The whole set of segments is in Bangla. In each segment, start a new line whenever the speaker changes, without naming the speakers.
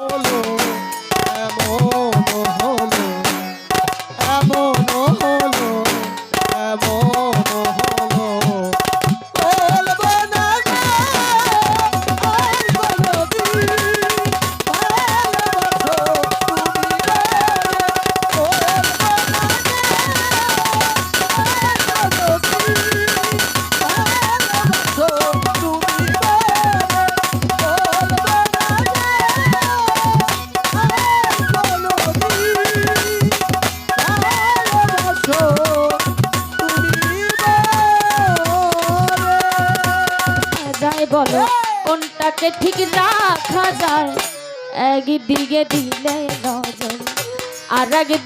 হলো এমন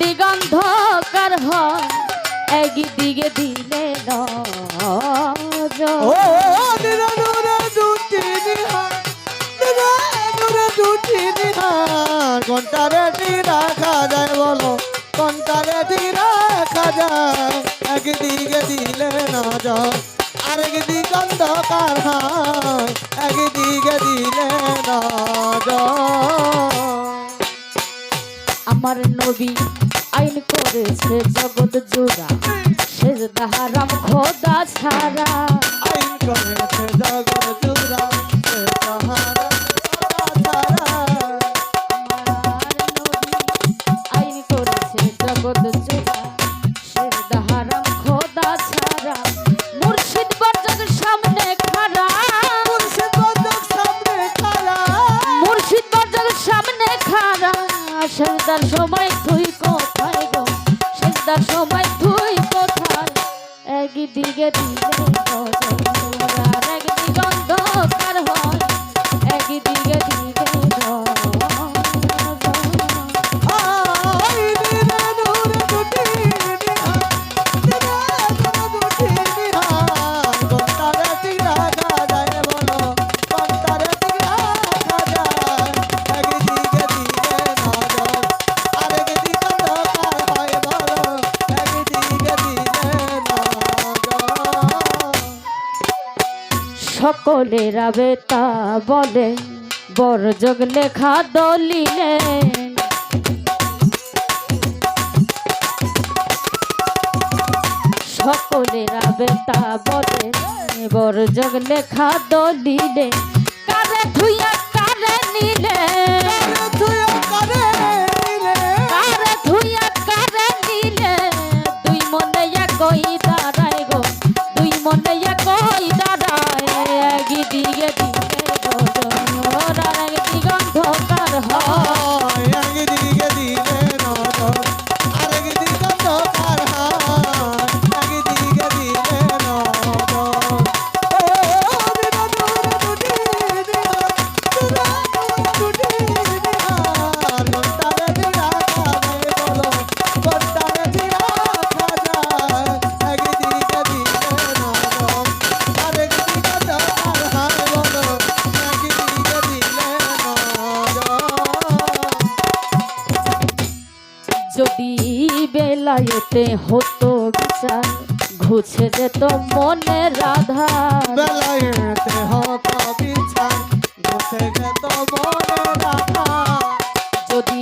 একদিকে অন্ধকার হয় একদিকে দিলে
ঘন্টারে রাখা যায় বলো ঘন্টারে রাখা যায়। একদিকে দিলে নজর আরেকদিকে অন্ধকার হয় একদিকে দিলে নজর।
আমার নবী আইন করেছে জগৎ জোড়া। শেষ দাহারাম খোদা ছাড়া।
আইন করেছে জগৎ জুড়া।
সকলের আবেতা বলে বরযোগ লেখা দলিলে। সকলের আবেতা বলে বরযোগ লেখা দলিলে। কারে ধুইয়া কারে নিলে?
তুই করে
ধুইয়া কারে নিলে? দুই মনে একই হতো বিচার ঘুছে যেত মনে রাধা।
বেলায়েতে হত যেত মনে
যদি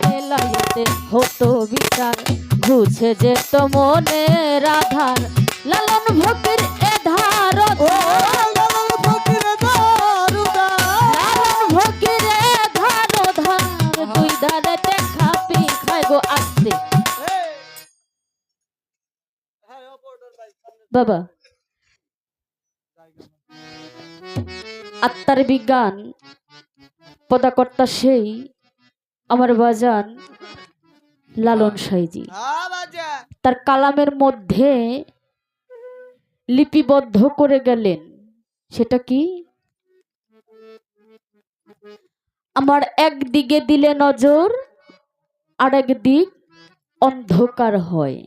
বেলায়েতে হতো বিচার ঘুছে যেত মনে বাবা। আত্মার বিজ্ঞান, পদাকর্তা সেই, আমার বাজান লালন সাইজি। তার কালামের মধ্যে লিপিবদ্ধ করে গেলেন, সেটা কি? আমার একদিকে দিলে নজর আর একদিক অন্ধকার হয়।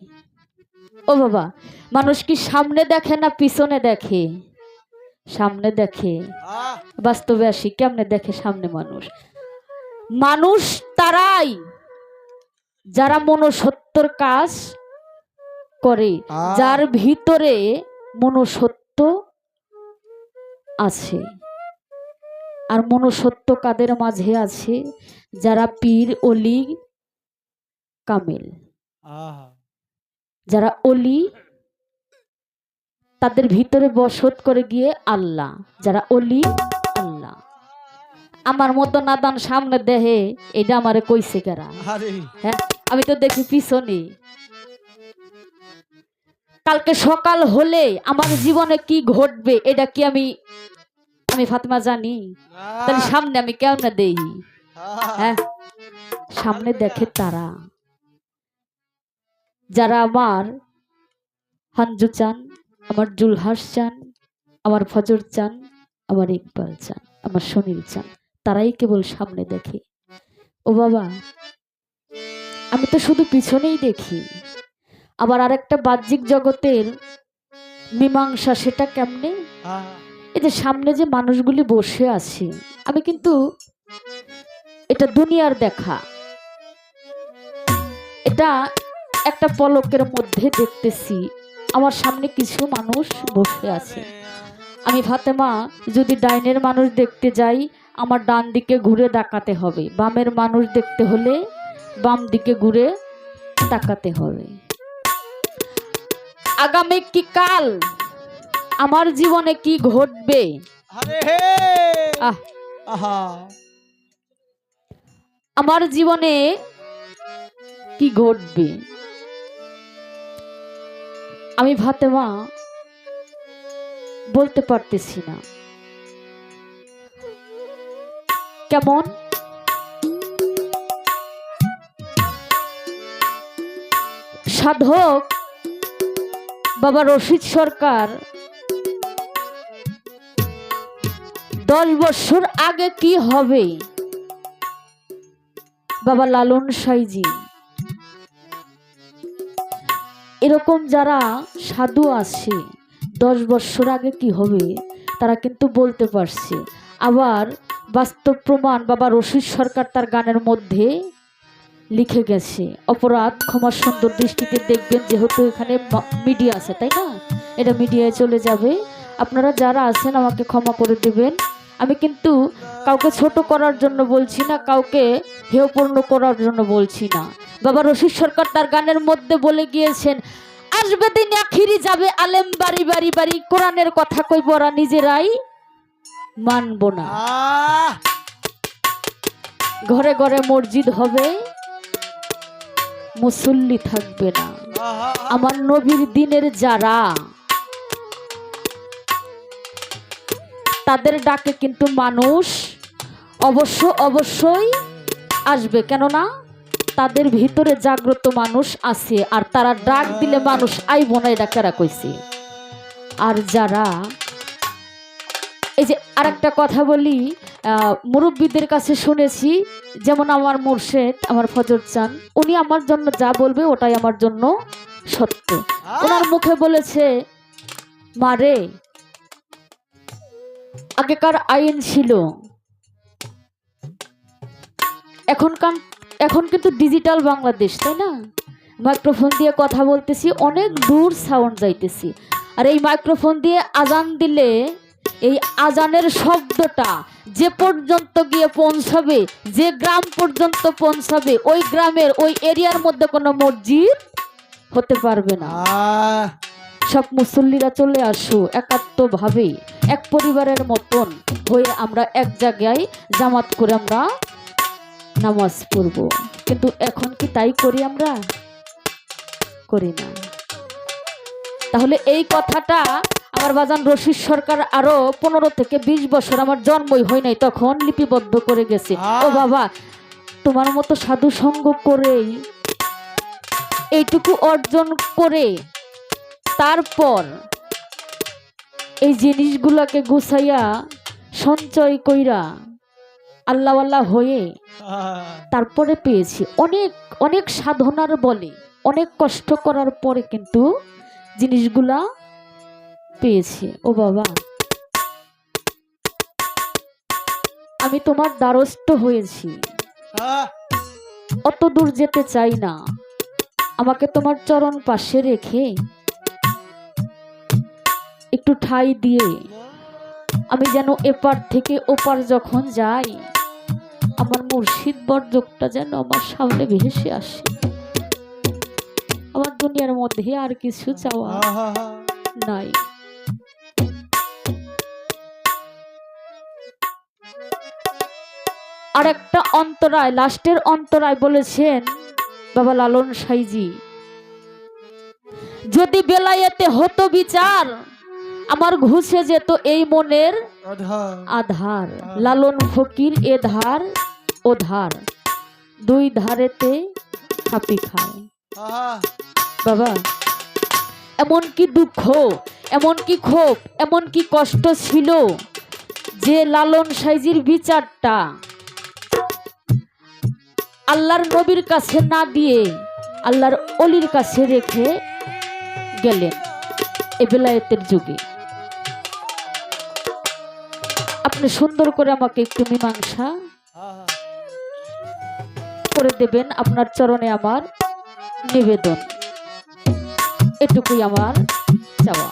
ও বাবা মানুষ কি সামনে দেখে না পিছনে দেখে? সামনে দেখে। বাস্তবে আসি কেমনে দেখে সামনে মানুষ? মানুষ তারাই যারা মনসত্তর কাজ করে যার ভিতরে মনসত্ব আছে। আর মনুষ্যত্ব কাদের মাঝে আছে? যারা পীর অলি কামেল। যারা অলি তাদের ভিতরে বসত করে গিয়ে আল্লাহ। যারা অলি আল্লাহ। আমার মতো নাদান সামনে দেহে এটা আমারে কইছে কেরা? হ্যাঁ আমি তো দেখি পিছনে। কালকে সকাল হলে আমার জীবনে কি ঘটবে এটা কি আমি আমি ফাতেমা জানি? তাহলে সামনে আমি কেমনে দেই হ্যাঁ সামনে দেখে তারা। যারা আমার হাঞ্জু চান, আমার জুলহাস চান, আমার ফজর চান, আমার ইকবাল চান, আমার সুনীল চান, তারাই কেবল সামনে দেখে। ও বাবা, আমি তো শুধু পিছনেই দেখি। আবার আরেকটা বাহ্যিক জগতের মীমাংসা, সেটা কেমনে? এই যে সামনে যে মানুষগুলি বসে আছে, আমি কিন্তু এটা দুনিয়ার দেখা। এটা একটা পলকের মধ্যে দেখতেছি। আমার সামনে কিছু মানুষ বসে আছে। আমি ফাতেমা যদি ডাইনের মানুষ দেখতে যাই আমার ডান দিকে ঘুরে তাকাতে হবে। বামের মানুষ দেখতে হলে বাম দিকে ঘুরে তাকাতে হবে। আগামী কি কাল? আমার জীবনে কি ঘটবে? আহ। আমার জীবনে কি ঘটবে? আমি ভাতেমা বলতে পারতেছি না। কেমন? সাধক বাবা রশিদ সরকার দশ বছর আগে কি হবে? বাবা লালন সাইজি। এরকম যারা সাধু আছে, দশ বছর আগে কি হবে, তারা কিন্তু বলতে পারছে। আবার বাস্তব প্রমাণ বাবা রশিদ সরকার তার গানের মধ্যে লিখে গেছে, অপরাধ, ক্ষমা, সুন্দর দৃষ্টিতে দেখবেন যেহেতু এখানে মিডিয়া আছে, তাই না? এটা মিডিয়ায় চলে যাবে। আপনারা যারা আছেন, আমাকে ক্ষমা করে দেবেন। আমি কিন্তু কাউকে ছোট করার জন্য বলছি না কাউকে হেয়পূর্ণ করার জন্য বলছি না। বাবা রশিদ সরকার তার গানের মধ্যে বলে গিয়েছেন আসবে দিন আখিরি যাবে আলেম বাড়ি বাড়ি বাড়ি কোরআনের কথা কইব ওরা নিজেরাই মানব না। ঘরে ঘরে মসজিদ হবে মুসল্লি থাকবে না। আমার নবীর দিনের যারা তাদের ডাকে কিন্তু মানুষ অবশ্য অবশ্যই আসবে। কেননা তাদের ভিতরে জাগ্রত মানুষ আছে আর তারা ডাক দিলে মানুষ আই বোনাই এটা কারা কইছে। আর যারা এই যে আরেকটা কথা বলি আহ, মুরব্বীদের কাছে শুনেছি যেমন আমার মুর্শেদ আমার ফজর চান উনি আমার জন্য যা বলবে ওটাই আমার জন্য সত্য। ওনার মুখে বলেছে মারে আগেকার আইন ছিল। এখনকার, এখন কিন্তু ডিজিটাল বাংলাদেশ, তাই না? মাইক্রোফোন দিয়ে কথা বলতেছি, অনেক দূর সাউন্ড যাইতেছি। আর এই মাইক্রোফোন দিয়ে আজান দিলে এই আজানের শব্দটা যে পর্যন্ত গিয়ে পৌঁছাবে, যে গ্রাম পর্যন্ত পৌঁছাবে, ওই গ্রামের, ওই এরিয়ার মধ্যে কোনো মসজিদ হতে পারবে না। সব মুসল্লিরা চলে আসো একাত্মভাবে এক পরিবারের মতন হয়ে আমরা এক জায়গায় জামাত করে আমরা নামাজ পড়ব। কিন্তু এখন কি তাই করি আমরা? করি না। তাহলে এই কথাটা আমার বাজান রশিদ সরকার আরও পনেরো থেকে বিশ বছর আমার জন্মই হয় নাই তখন লিপিবদ্ধ করে গেছে। ও বাবা তোমার মতো সাধু সঙ্গ করেই এইটুকু অর্জন করে তারপর এই জিনিসগুলোকে গুছাইয়া সঞ্চয় কইরা আল্লাহ আল্লাহ হয়ে তারপরে পেয়েছি। অনেক অনেক সাধনার বলে, অনেক কষ্ট করার পরে কিন্তু জিনিসগুলা পেয়েছি। ও বাবা। আমি তোমার দ্বারস্থ হয়েছি। অত দূর যেতে চাই না। আমাকে তোমার চরণ পাশে রেখে একটু ঠাই দিয়ে।
আমি যেন এপার থেকে ওপার যখন যাই, আমার মুর্শিদ বর্জকটা যেন আমার সামনে ভেসে আসে। আমার দুনিয়ার মধ্যে আর কিছু চাওয়া নাই। আর একটা অন্তরায়, লাস্টের অন্তরায় বলেছেন বাবা লালন সাইজি, যদি বেলায়েতে হতো বিচার আমার ঘুষে যেত এই মনের
আধার।
লালন ফকির এ ধার ও ধার। দুই ধারেতে খাপি খায়। বাবা এমন কি দুঃখ এমন কি ক্ষোভ এমন কি কষ্ট ছিল যে লালন সাইজির বিচারটা আল্লাহর নবীর কাছে না দিয়ে আল্লাহর অলির কাছে রেখে গেলেন এ বেলায়েতের যুগে। আপনি সুন্দর করে আমাকে একটু মীমাংসা করে দেবেন আপনার চরণে আমার নিবেদন। এটুকুই আমার চাওয়া।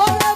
One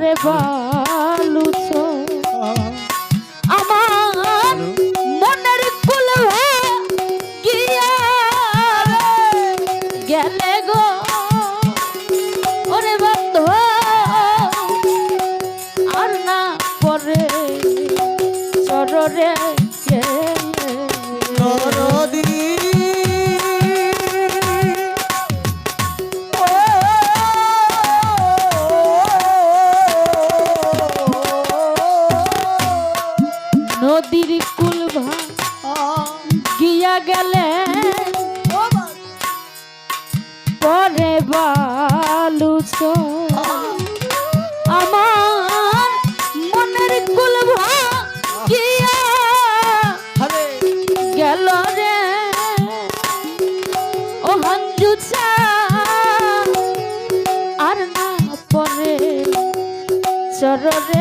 গরে
বালুচ চররে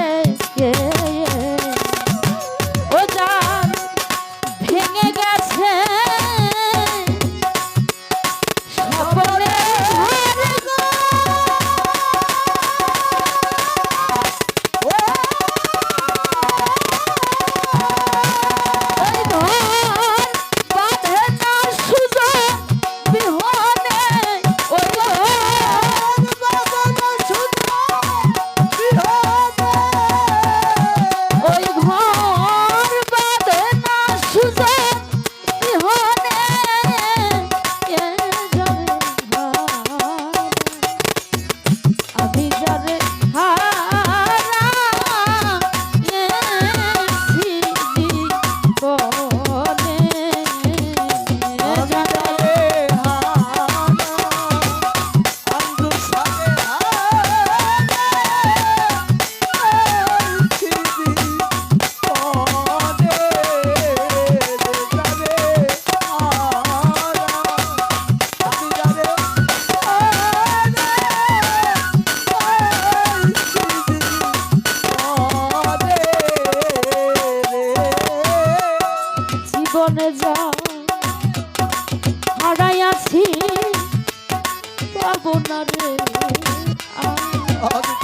আর। আমি